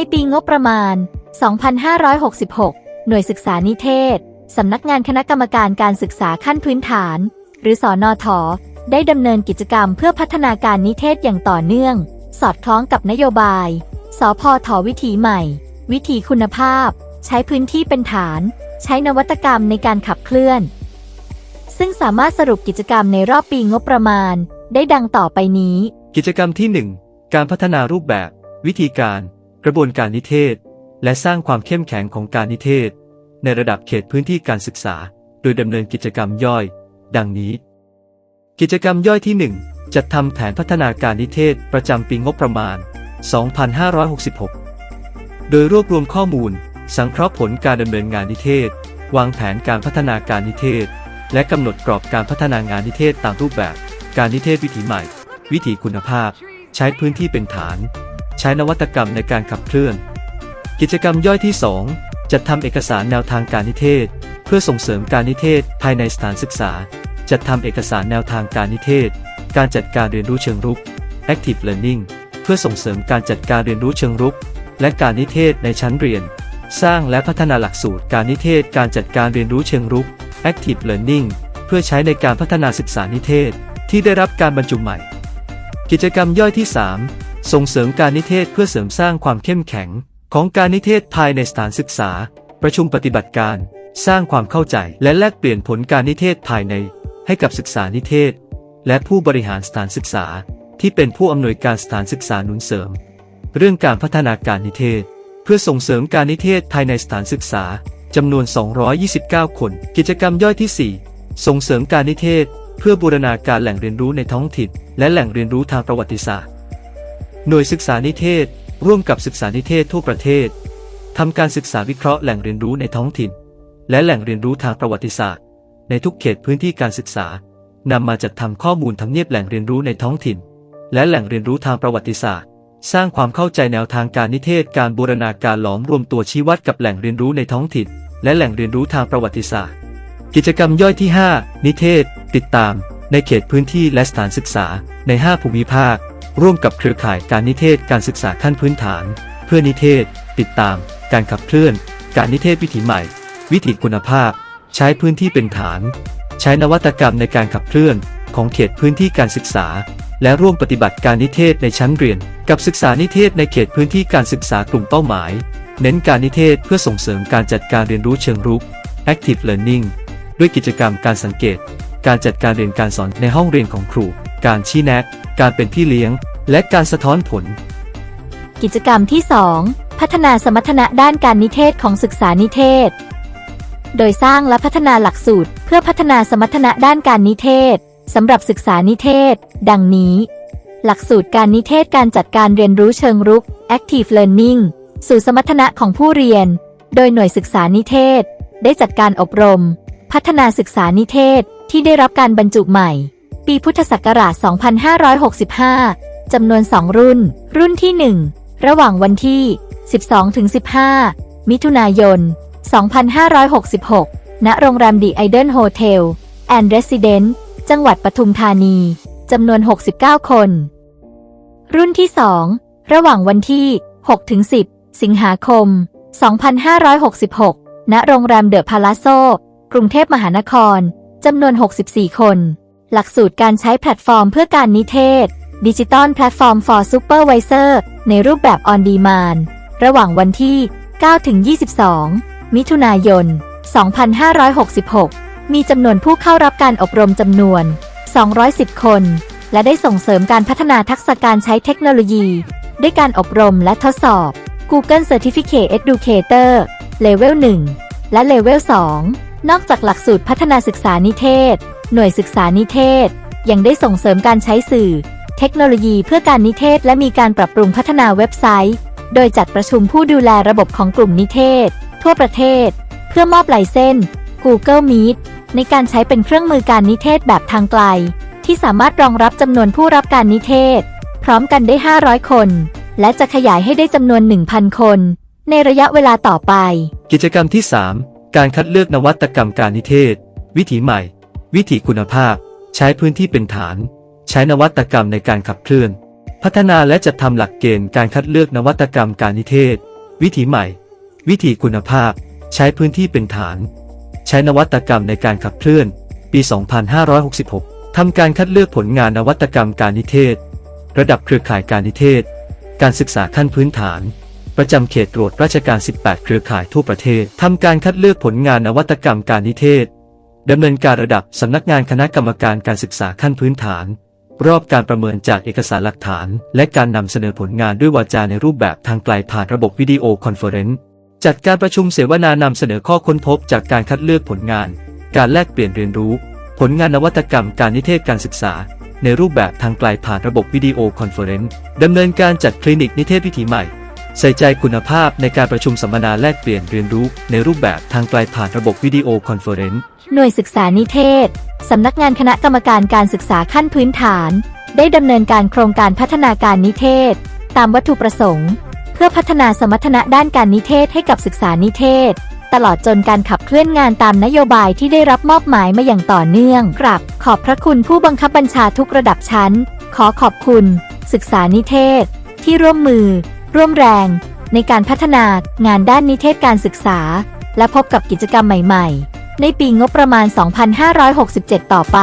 ในปีงบประมาณ 2566 หน่วยศึกษานิเทศ สำนักงานคณะกรรมการการศึกษาขั้นพื้นฐาน หรือสอนอถอได้ดำเนินกิจกรรมเพื่อพัฒนาการนิเทศอย่างต่อเนื่อง สอดคล้องกับนโยบาย สพทวิถีใหม่ วิถีคุณภาพ ใช้พื้นที่เป็นฐาน ใช้นวัตกรรมในการขับเคลื่อน ซึ่งสามารถสรุปกิจกรรมในรอบปีงบประมาณ ได้ดังต่อไปนี้ กิจกรรมที่ 1 การพัฒนารูปแบบ วิธีการ กระบวนการนิเทศ และสร้างความเข้มแข็งของการนิเทศ ในระดับเขตพื้นที่การศึกษา โดยดำเนินกิจกรรมย่อย ดังนี้ กิจกรรมย่อยที่ 1 จัดทำแผนพัฒนาการนิเทศประจำปีงบประมาณ 2566 โดยรวบรวมข้อมูล สังเคราะห์ผลการดำเนินงานนิเทศ วางแผนการพัฒนาการนิเทศ และกำหนดกรอบการพัฒนางานนิเทศตามรูปแบบ การนิเทศวิถีใหม่ วิถีคุณภาพ ใช้พื้นที่เป็นฐาน ใช้นวัตกรรมในการขับเคลื่อน กิจกรรมย่อยที่ 2 จัดทำเอกสารแนวทางการนิเทศ เพื่อส่งเสริมการนิเทศภายในสถานศึกษา จัดทำเอกสารแนวทางการนิเทศ การจัดการเรียนรู้เชิงรุก Active Learning เพื่อส่งเสริมการจัดการเรียนรู้เชิงรุก และการนิเทศในชั้นเรียน สร้างและพัฒนาหลักสูตรการนิเทศการจัดการเรียนรู้เชิงรุก Active Learning เพื่อใช้ในการพัฒนาศึกษานิเทศ ที่ได้รับการบรรจุใหม่ กิจกรรมย่อยที่ 3 ส่งเสริมการนิเทศเพื่อเสริมสร้างความเข้มแข็ง ของการนิเทศภายในสถานศึกษา ประชุมปฏิบัติการ สร้างความเข้าใจและแลกเปลี่ยนผลการนิเทศภายใน ให้กับศึกษานิเทศ และผู้บริหารสถานศึกษา ที่เป็นผู้อำนวยการสถานศึกษาหนุนเสริม เรื่องการพัฒนาการนิเทศ เพื่อส่งเสริมการนิเทศภายในสถานศึกษาจำนวน 229 คน กิจกรรมย่อยที่ 4 ส่งเสริมการนิเทศ เพื่อบูรณาการแหล่งเรียนรู้ในท้องถิ่นและแหล่งเรียนรู้ทางประวัติศาสตร์ หน่วยศึกษานิเทศ ร่วมกับศึกษานิเทศทั่วประเทศทำการศึกษาวิเคราะห์แหล่งเรียนรู้ในท้องถิ่น และแหล่งเรียนรู้ทางประวัติศาสตร์ ในทุกเขตพื้นที่การศึกษานำมาจัดทำข้อมูลทำเนียบแหล่งเรียนรู้ในท้องถิ่น และแหล่งเรียนรู้ทางประวัติศาสตร์ สร้างความเข้าใจแนวทางการนิเทศการบูรณาการหลอมรวมตัวชี้วัดกับแหล่งเรียนรู้ในท้องถิ่น และแหล่งเรียนรู้ทางประวัติศาสตร์ กิจกรรมย่อยที่ 5 นิเทศ ติดตาม ในเขตพื้นที่และสถานศึกษาใน 5 ภูมิภาค ร่วมกับเครือข่ายการนิเทศการศึกษาขั้นพื้นฐาน เพื่อนิเทศ ติดตาม การขับเคลื่อน การนิเทศวิถีใหม่ วิถีคุณภาพ ใช้พื้นที่เป็นฐาน ใช้นวัตกรรมในการขับเคลื่อน ของเขตพื้นที่การศึกษา และร่วมปฏิบัติการนิเทศในชั้นเรียน กับศึกษานิเทศในเขตพื้นที่การศึกษากลุ่มเป้าหมาย เน้นการนิเทศเพื่อส่งเสริมการจัดการเรียนรู้เชิงรุก Active Learning ด้วยกิจกรรมการสังเกต การจัดการเรียนการสอนในห้องเรียนของครู การชี้แนะ การเป็นพี่เลี้ยง และการสะท้อนผล กิจกรรมที่ 2 พัฒนาสมรรถนะด้านการนิเทศของศึกษานิเทศ โดยสร้างและพัฒนาหลักสูตร เพื่อพัฒนาสมรรถนะด้านการนิเทศสำหรับศึกษานิเทศ ดังนี้ หลักสูตรการนิเทศการจัดการเรียนรู้เชิงรุก Active Learning สู่สมรรถนะของผู้เรียน โดยหน่วยศึกษานิเทศ ได้จัดการอบรม พัฒนาศึกษานิเทศที่ได้รับการบรรจุใหม่ ปีพุทธศักราช 2565 จำนวน 2 รุ่น รุ่นที่ 1 ระหว่างวันที่ 12-15 มิถุนายน 2566 ณ โรงแรมดีไอเดนโฮเทลแอนด์เรสซิเดนต์จังหวัดปทุมธานี จำนวน 69 คน รุ่นที่ 2 ระหว่างวันที่ 6-10 สิงหาคม 2566 ณ โรงแรมเดอะพาลาโซ กรุงเทพมหานคร จำนวน 64 คน หลักสูตรการใช้แพลตฟอร์มเพื่อการนิเทศดิจิตอลแพลตฟอร์ม for Supervisor ในรูปแบบ On Demand ระหว่างวันที่9-22 มิถุนายน 2566 มีจำนวนผู้เข้ารับการอบรมจำนวน 210 คน และได้ส่งเสริมการพัฒนาทักษะการใช้เทคโนโลยี ด้วยการอบรมและทดสอบ Google Certificate Educator Level 1 และ Level 2 นอกจากหลักสูตรพัฒนาศึกษานิเทศ หน่วยศึกษานิเทศ ยังได้ส่งเสริมการใช้สื่อ เทคโนโลยีเพื่อการนิเทศ และมีการปรับปรุงพัฒนาเว็บไซต์ โดยจัดประชุมผู้ดูแลระบบของกลุ่มนิเทศ ทั่วประเทศ เพื่อมอบไลเซนส์ Google Meet ในการใช้เป็นเครื่องมือการนิเทศแบบทางไกล ที่สามารถรองรับจำนวนผู้รับการนิเทศ พร้อมกันได้ 500 คน และจะขยายให้ได้จำนวน 1,000 คน ในระยะเวลาต่อไป กิจกรรมที่ 3 การคัดเลือกนวัตกรรมการนิเทศ วิถีใหม่ วิถีคุณภาพ ใช้พื้นที่เป็นฐาน ใช้นวัตกรรมในการขับเคลื่อน พัฒนาและจัดทำหลักเกณฑ์การคัดเลือกนวัตกรรมการนิเทศ วิถีใหม่ วิถีคุณภาพ ใช้พื้นที่เป็นฐาน ใช้นวัตกรรมในการขับเคลื่อน ปี 2566 ทำการคัดเลือกผลงานนวัตกรรมการนิเทศ ระดับเครือข่ายการนิเทศ การศึกษาขั้นพื้นฐานประจำเขตตรวจราชการ 18 เครือข่ายทั่วประเทศ ทำการคัดเลือกผลงานนวัตกรรมการนิเทศ ดำเนินการระดับสำนักงานคณะกรรมการการศึกษาขั้นพื้นฐาน รอบการประเมินจากเอกสารหลักฐาน และการนำเสนอผลงานด้วยวาจาในรูปแบบทางไกลผ่านระบบวิดีโอคอนเฟอเรนซ์จัดการประชุมเสวนานำเสนอข้อค้นพบจากการคัดเลือกผลงาน การแลกเปลี่ยนเรียนรู้ ผลงานนวัตกรรมการนิเทศการศึกษา ในรูปแบบทางไกลผ่านระบบวิดีโอคอนเฟอเรนซ์ดำเนินการจัดคลินิกนิเทศวิถีใหม่ ใส่ใจคุณภาพในการประชุมสัมมนาแลกเปลี่ยนเรียนรู้ในรูปแบบทางไกลผ่านระบบวิดีโอคอนเฟอเรนซ์หน่วยศึกษานิเทศ สำนักงานคณะกรรมการการศึกษาขั้นพื้นฐาน ได้ดำเนินการโครงการพัฒนาการนิเทศ ตามวัตถุประสงค์ เพื่อพัฒนาสมรรถนะด้านการนิเทศให้กับศึกษานิเทศ ตลอดจนการขับเคลื่อนงานตามนโยบายที่ได้รับมอบหมายมาอย่างต่อเนื่องกราบขอบพระคุณผู้บังคับบัญชาทุกระดับชั้น ขอขอบคุณ ศึกษานิเทศ ที่ร่วมมือ ร่วมแรงในการพัฒนางานด้านนิเทศการศึกษา และพบกับกิจกรรมใหม่ ๆ ในปีงบประมาณ 2567 ต่อไป